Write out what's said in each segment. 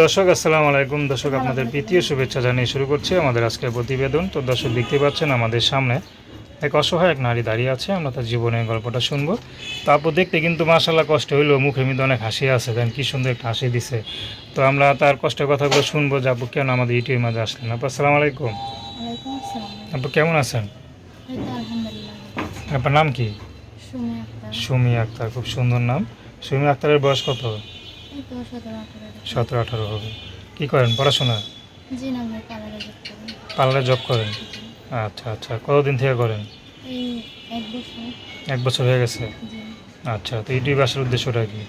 দর্শক আসসালামু আলাইকুম। দর্শক আপনাদের দ্বিতীয় শুভেচ্ছা জানিয়ে শুরু করছি আমাদের আজকের প্রতিবেদন। তো দর্শক দেখতে পাচ্ছেন আমাদের সামনে এক অসহায় এক নারী দাঁড়িয়ে আছে। আমরা তার জীবনের গল্পটা শুনব। তারপর দেখতে কিন্তু মাসাল্লাহ কষ্ট হইল মুখে মধ্যে অনেক হাসি আছে দেন কি সুন্দর একটা হাসি দিছে। তো আমরা তার কষ্টের কথাগুলো শুনব যাব কেন আমাদের ইউটিউবের মাঝে আসলেন? আপু আসসালামু আলাইকুম। আপু কেমন আছেন? আপনার নাম কি? সুমি আক্তার খুব সুন্দর নাম। সুমি আক্তারের বয়স কত? সতেরো আঠারো হবে। কী করেন? পড়াশোনা? জি পার্লারে জব করেন? আচ্ছা আচ্ছা। কতদিন থেকে করেন? এই এক বছর। এক বছর হয়ে গেছে? জি। আচ্ছা তো ইউটিউব আসার উদ্দেশ্যটা কি?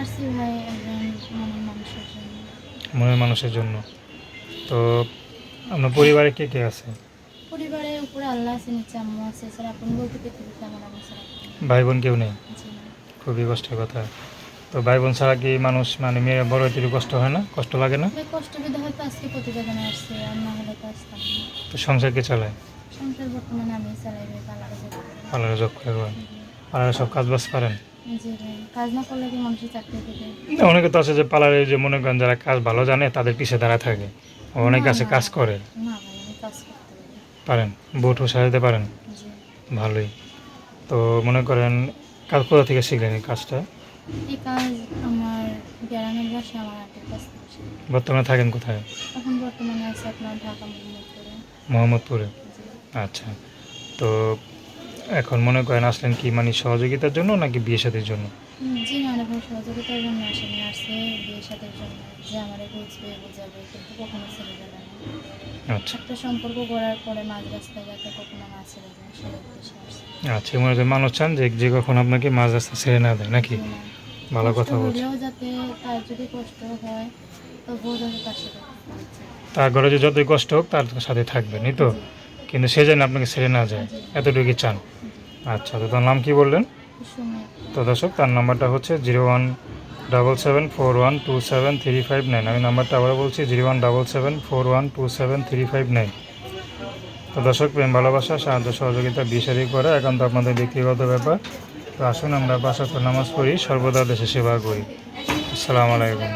আসছি ভাই একজন মনের মানুষের জন্য। মনের মানুষের জন্য। তো আপনার পরিবারে কে কে আছে? উপরে আল্লাহ আছে নিচে আম্মু আছে। স্যার আপনি বলতে পৃথিবীতে তেমন আমি স্যার ভাই বোন কেউ নেই? খুবই কষ্টের কথা। তো ভাই বোন ছাড়া কি মানুষ মানে মেয়ে বড় হইতে কষ্ট হয় না? কষ্ট লাগে না? কষ্ট বিধে হয়তো আজকে প্রতিবেদনে আসছে আর না হলে তো আসতাম তো সংসার কে চালায়? সংসার বর্তমানে আমি চালাই পার্লারে জব করে করেন। পার্লারে সব কাজ বাজ পারেন? অনেকে তো আছে যে পার্লারে যে মনে করেন যারা কাজ ভালো জানে তাদের পিছিয়ে দাঁড়া থাকে। অনেকে আছে কাজ করে। পারেন? বউঠও সাজাতে পারেন? ভালোই। তো মনে করেন কাজ কোথা থেকে শিখলেন এই কাজটা? এই কাজ আমার গ্রামের বাসা আমার আটের কাছ বর্তমানে থাকেন কোথায়? এখন বর্তমানে আছে আপনার ঢাকা মোহাম্মদপুরে? মোহাম্মদপুরে আচ্ছা। তো এখন মনে করেন আসলেন কি মানে সহযোগিতার জন্য নাকি বিয়ে সাথের জন্য? হুম, জি না এখন সহযোগিতার জন্য আসেনি। আসছে বিয়ে সাথের জন্য। যে আমার বুঝবে বোঝাবে কিন্তু কখনো ছেড়ে যাবে না। আচ্ছা। একটা সম্পর্ক গড়ার পরে মাঝ রাস্তায় যাতে কখনো না ছেড়ে যায় উদ্দেশ্যে আচ্ছা মনে হয় মানুষ চান যে যে কখন আপনাকে মাছ রাস্তা ছেড়ে না দেয় নাকি? ভালো কথা বলছে তার ঘরে যে যতই কষ্ট হোক তার সাথে থাকবেন এই তো কিন্তু সে যেন আপনাকে ছেড়ে না যায় এতটুকু চান? আচ্ছা তো তার নাম কি বললেন? তো দর্শক তার নাম্বারটা হচ্ছে zero one double seven four one two seven three five nine. আমি নাম্বারটা আবার বলছি zero one double seven four one two seven three five nine. তো দর্শক, প্রেম, ভালোবাসা, সাহায্য, সহযোগিতা বিশারি করা একান্ত আপনাদের ব্যক্তিগত ব্যাপার। তো আসুন আমরা বাসা নামাজ পড়ি, সর্বদা দেশে সেবা করি। আসসালামু আলাইকুম।